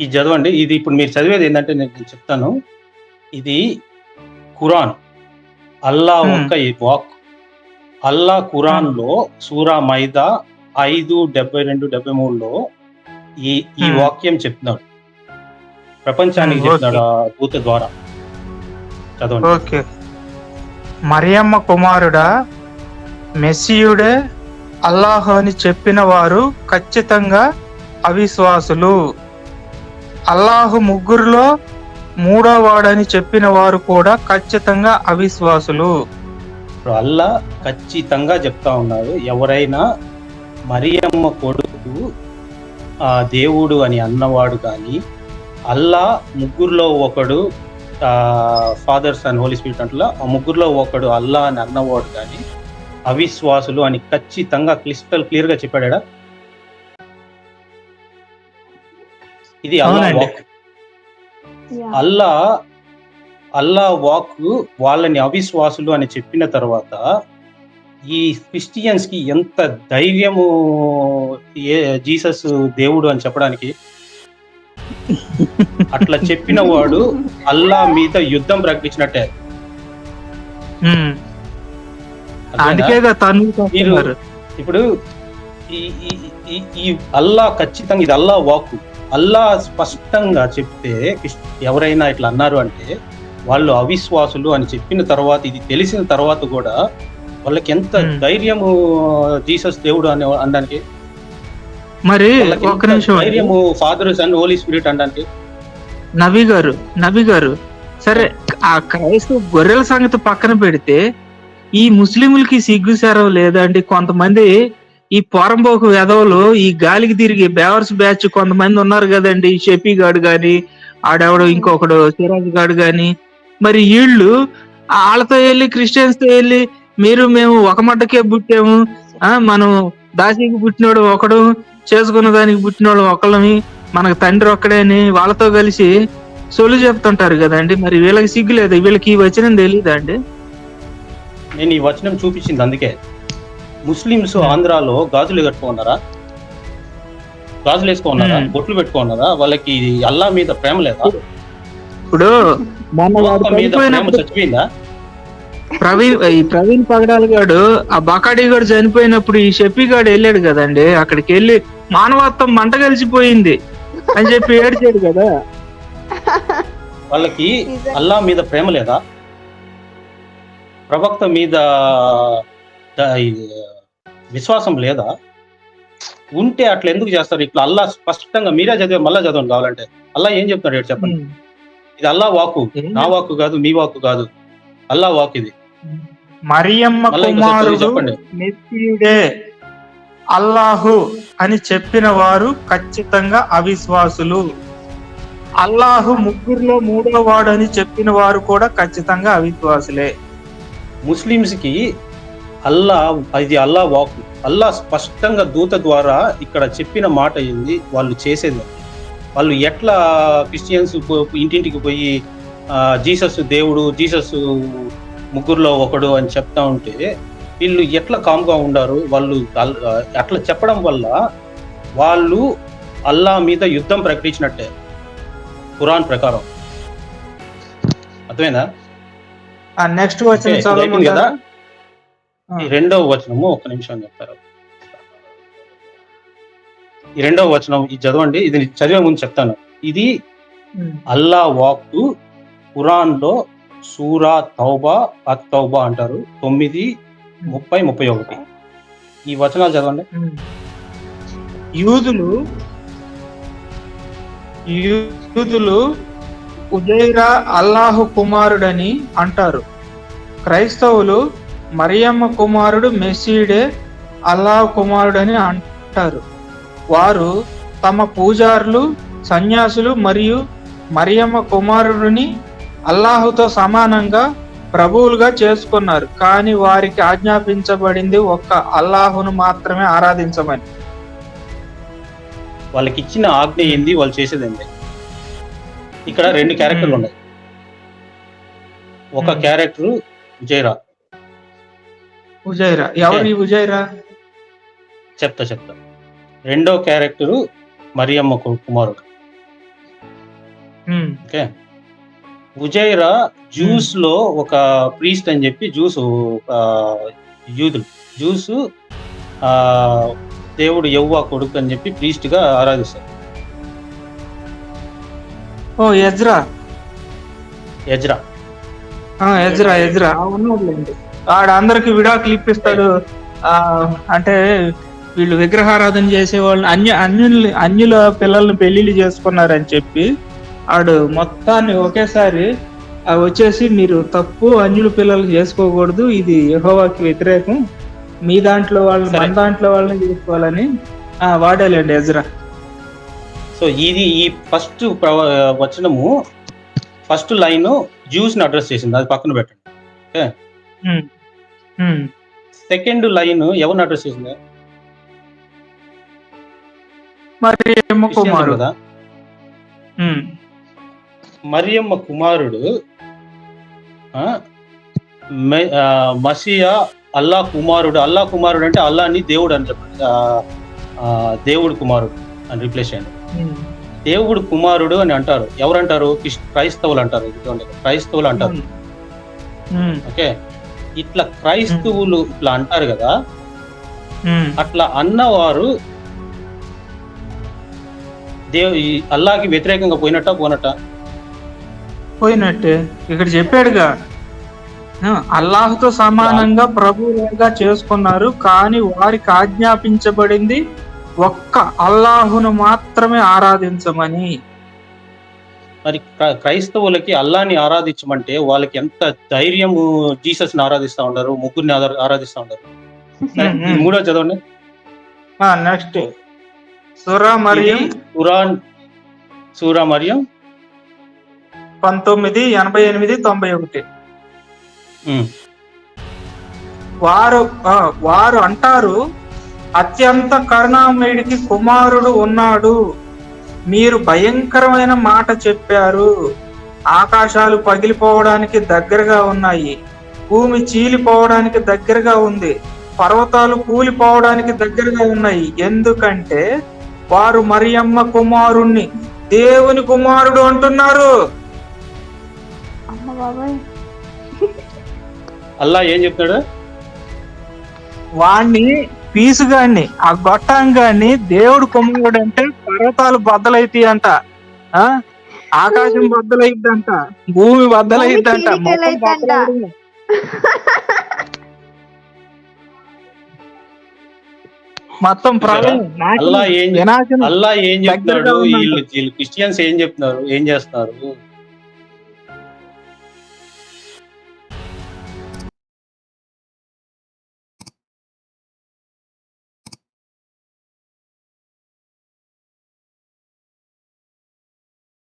ఇది చదవండి. ఇది ఇప్పుడు మీరు చదివేది ఏంటంటే నేను చెప్తాను. ఇది ఖురాన్. అల్లా. ఒక్క ఈ వాక్. అల్లా ఖురాన్లో సూరా మైదా ఐదు డెబ్బై రెండు డెబ్బై మూడులో ఈ ఈ. వాక్యం చెప్తున్నాడు. ప్రపంచానికి చెప్తున్నాడు ఆ దూత ద్వారా. చదవండి. ఓకే. మరియమ్మ కుమారుడా మెస్సియుడే అల్లాహ్ అని చెప్పిన వారు ఖచ్చితంగా అవిశ్వాసులు. అల్లాహు ముగ్గురులో మూడోవాడని చెప్పిన వారు కూడా ఖచ్చితంగా అవిశ్వాసులు. ఇప్పుడు అల్లా ఖచ్చితంగా చెప్తా ఉన్నారు ఎవరైనా మరియమ్మ కొడుకు ఆ దేవుడు అని అన్నవాడు కానీ అల్లా ముగ్గురులో ఒకడు ఫాదర్స్ అండ్ హోలీ స్పిరిట్ అంటలా ఆ ముగ్గురులో ఒకడు అల్లా అని అన్నవాడు కానీ అవిశ్వాసులు అని ఖచ్చితంగా క్లిస్టల్ క్లియర్గా చెప్పాడా ఇది అల్లా. వాక్. అల్లా అల్లా వాక్ వాళ్ళని అవిశ్వాసులు అని చెప్పిన తర్వాత ఈ క్రిస్టియన్స్కి ఎంత ధైర్యము ఏ జీసస్ దేవుడు అని చెప్పడానికి అట్లా చెప్పిన వాడు అల్లా మీద యుద్ధం ప్రకటించినట్టే. ఇప్పుడు ఈ ఈ- ఈ- ఈ అల్లా ఖచ్చితంగా ఇది అల్లా వాక్. అల్లా స్పష్టంగా చెప్తే ఎవరైనా ఇట్లా అన్నారు అంటే వాళ్ళు అవిశ్వాసులు అని చెప్పిన తర్వాత ఇది తెలిసిన తర్వాత కూడా వాళ్ళకి ఎంత. ధైర్యము జీసస్ దేవుడు అని అనడానికి మరి నిమిషం. ధైర్యము ఫాదర్ అండ్ హోలీ స్పిరిట్ అనడానికి నబీ గారు నబీ గారు సరే ఆ క్రైస్తవ గొర్రెల సంగతి పక్కన పెడితే ఈ ముస్లింలకి సిగ్గు సెరవ లేదండి కొంతమంది ఈ పోరంబోకు వెధవలు ఈ గాలికి తిరిగి బేవర్స్ బ్యాచ్ కొంతమంది ఉన్నారు కదండి. షెఫీ గాడు గాని ఆడెవడో ఇంకొకడు సిరాజ్ గాడు గాని. మరి వీళ్ళు వాళ్ళతో వెళ్ళి క్రిస్టియన్స్తో వెళ్ళి మీరు మేము ఒక మట్టకే పుట్టాము. ఆ మనం దాసికి పుట్టినోడు ఒకడు చేసుకున్న దానికి పుట్టినోడు ఒకళ్ళని మనకు తండ్రి ఒక్కడే అని వాళ్ళతో కలిసి సొలు చెప్తుంటారు కదండి. మరి వీళ్ళకి సిగ్గు లేదు వీళ్ళకి ఈ వచనం తెలియదా అండి? నేను ఈ వచనం చూపించింది అందుకే. ముస్లిమ్స్ ఆంధ్రాలో గాజులు కట్టుకున్నారా గాజులు వేసుకున్నారా. బొట్లు పెట్టుకున్నారా వాళ్ళకి అల్లా మీద ప్రేమ లేదా? ఇప్పుడు మీద ప్రేమ చచ్చిపోయిందా? ప్రవీణ్ ఈ ప్రవీణ్ పగడాల్ గాడు ఆ బకాడి గాడు చనిపోయినప్పుడు ఈ షఫీ గాడు వెళ్ళాడు కదండి అక్కడికి వెళ్ళి మానవత్వం మంట కలిసిపోయింది అని చెప్పి ఏడ్చాడు కదా. వాళ్ళకి అల్లా మీద ప్రేమ లేదా? ప్రవక్త మీద విశ్వాసం లేదా? ఉంటే అట్లా ఎందుకు చేస్తారు? ఇట్లా అల్లా స్పష్టంగా మీరే చదివే మళ్ళా చదవండి కావాలంటే. అల్లా ఏం చెప్తున్నాడు చెప్పండి. ఇది అల్లా వాకు. నా వాకు కాదు మీ వాకు కాదు. అల్లా వాక్ ఇది. మరియమ్మ కుమారుడు మెస్సీయుడే అల్లాహు అని చెప్పిన వారు ఖచ్చితంగా అవిశ్వాసులు. అల్లాహు ముగ్గురులో మూడో వాడు అని చెప్పిన వారు కూడా ఖచ్చితంగా అవిశ్వాసులే. ముస్లిమ్స్కి అల్లా ఇది అల్లా వాక్. అల్లా స్పష్టంగా దూత ద్వారా ఇక్కడ చెప్పిన మాట ఏంది? వాళ్ళు చేసేది. అది. వాళ్ళు ఎట్లా క్రిస్టియన్స్ ఇంటింటికి పోయి జీసస్ దేవుడు జీసస్ ముగ్గురులో ఒకడు అని చెప్తా ఉంటే వీళ్ళు ఎట్లా కామ్గా ఉండారు? వాళ్ళు అట్లా చెప్పడం వల్ల వాళ్ళు అల్లా మీద యుద్ధం ప్రకటించినట్టే. ఖురాన్ ప్రకారం. అర్థమైందా? నెక్స్ట్ వచ్చిన కదా? రెండవ వచనము ఒక్క నిమిషం చెప్తారు. ఈ రెండవ వచనం ఇది చదవండి ఇది చదివే ముందు చెప్తాను. ఇది. అల్లా వాక్కు ఖురాన్లో సూరా తౌబా అత్ తౌబా అంటారు. తొమ్మిది ముప్పై ముప్పై ఒకటి. ఈ వచనాలు చదవండి. యూదులు యూదులు ఉజైరా అల్లాహు కుమారుడని అంటారు. క్రైస్తవులు మరియమ్మ కుమారుడు మెస్సీడే అల్లాహ్ కుమారుడని అంటారు. వారు తమ పూజారులు సన్యాసులు మరియు మరియమ్మ కుమారుడిని అల్లాహుతో సమానంగా ప్రభువులుగా చేసుకున్నారు. కానీ వారికి ఆజ్ఞాపించబడింది ఒక్క అల్లాహును మాత్రమే ఆరాధించమని. వాళ్ళకి ఇచ్చిన ఆజ్ఞ ఏంది? వాళ్ళు చేసేది ఏంది ఇక్కడ రెండు క్యారెక్టర్లు ఉన్నాయి. ఒక. క్యారెక్టర్ విజయరా ఉజైరా. ఎవరు ఈ ఉజైరా? చెప్తా చెప్తా. రెండో క్యారెక్టరు మరియమ్మ కుమారుడు. ఓకే. ఉజైరా జ్యూస్లో ఒక ప్రీస్ట్ అని చెప్పి జ్యూస్ ఒక యూదులు. జ్యూస్ ఆ దేవుడు యవ్వ కొడుకు అని చెప్పి ప్రీస్ట్గా ఆరాధిస్తారు. ఓ ఎజ్రా యజ్రా. ఆ, ఎజ్రా ఎజ్రా అవునులేండి ఆడ అందరికి విడాకులు ఇప్పిస్తాడు. ఆ అంటే వీళ్ళు విగ్రహారాధన చేసే వాళ్ళు అన్య అన్యులు అన్యుల పిల్లల్ని పెళ్ళిళ్ళు చేసుకున్నారని చెప్పి ఆడు మొత్తాన్ని ఒకేసారి వచ్చేసి మీరు తప్పు అన్యుల పిల్లలు చేసుకోకూడదు. ఇది యెహోవాకి వ్యతిరేకం. మీ దాంట్లో వాళ్ళు సరే. మన దాంట్లో వాళ్ళని చేసుకోవాలని ఆ వాడేలేండి ఎజ్రా. సో ఇది ఈ ఫస్ట్ వచనము ఫస్ట్ లైన్ జ్యూస్ని అడ్రస్ చేసింది. అది పక్కన పెట్టండి. ఉమ్. సెకండ్ లైన్ ఎవరిని అడ్రస్ చేసింది? మరి మరియమ్మ కుమారుడు ఆ, మె- ఆ, మసియా అల్లా కుమారుడు. అల్లా కుమారుడు అంటే అల్లాని దేవుడు అని దేవుడు కుమారుడు అని రీప్లేస్ చేయండి. దేవుడు కుమారుడు అని అంటారు. ఎవరంటారు? క్రిస్- క్రైస్తవులు అంటారు. క్రైస్తవులు అంటారు. ఓకే? ఇట్లా క్రైస్తవులు ఇట్లా అంటారు కదా. అట్లా అన్నవారు దేవ్ అల్లాకి వ్యతిరేకంగా పోయినట్ట పోనట్ట? పోయినట్టే. ఇక్కడ చెప్పాడుగా అల్లాహ్తో సమానంగా ప్రభువుగా చేసుకున్నారు కానీ వారికి ఆజ్ఞాపించబడింది ఒక్క అల్లాహును మాత్రమే ఆరాధించమని. మరి క్ర- క్రైస్తవులకి అల్లాని ఆరాధించమంటే వాళ్ళకి ఎంత ధైర్యము జీసస్ని ఆరాధిస్తా ఉంటారు ముగ్గురిని ఆరా- ఆరాధిస్తా ఉమ్. మూడో చదవండి. నెక్స్ట్. సురా మరియు ఖురాన్ సూరా మరియం. పంతొమ్మిది ఎనభై ఎనిమిది తొంభై ఒకటి. వారు వారు అంటారు అత్యంత కరుణామయుడికి కుమారుడు ఉన్నాడు. మీరు భయంకరమైన మాట చెప్పారు. ఆకాశాలు పగిలిపోవడానికి దగ్గరగా ఉన్నాయి. భూమి చీలిపోవడానికి దగ్గరగా ఉంది. పర్వతాలు కూలిపోవడానికి దగ్గరగా ఉన్నాయి. ఎందుకంటే వారు మరియమ్మ కుమారుణ్ణి దేవుని కుమారుడు అంటున్నారు. అమ్మ బాబాయ్. అల్లా ఏం చెప్తాడు వాణ్ణి పీసుగాన్ని ఆ గొట్టంగాన్ని దేవుడు కుమారుడు అంటే పర్వతాలు బద్దలైతాయి అంట ఆ? ఆకాశం బద్దలైద్దంట. భూమి బద్దలైద్దంట. భూమి మొత్తం అల్లా ఏం చెప్తున్నాడు? వీళ్ళు క్రిస్టియన్స్ ఏం చెప్తున్నారు? ఏం చేస్తున్నారు?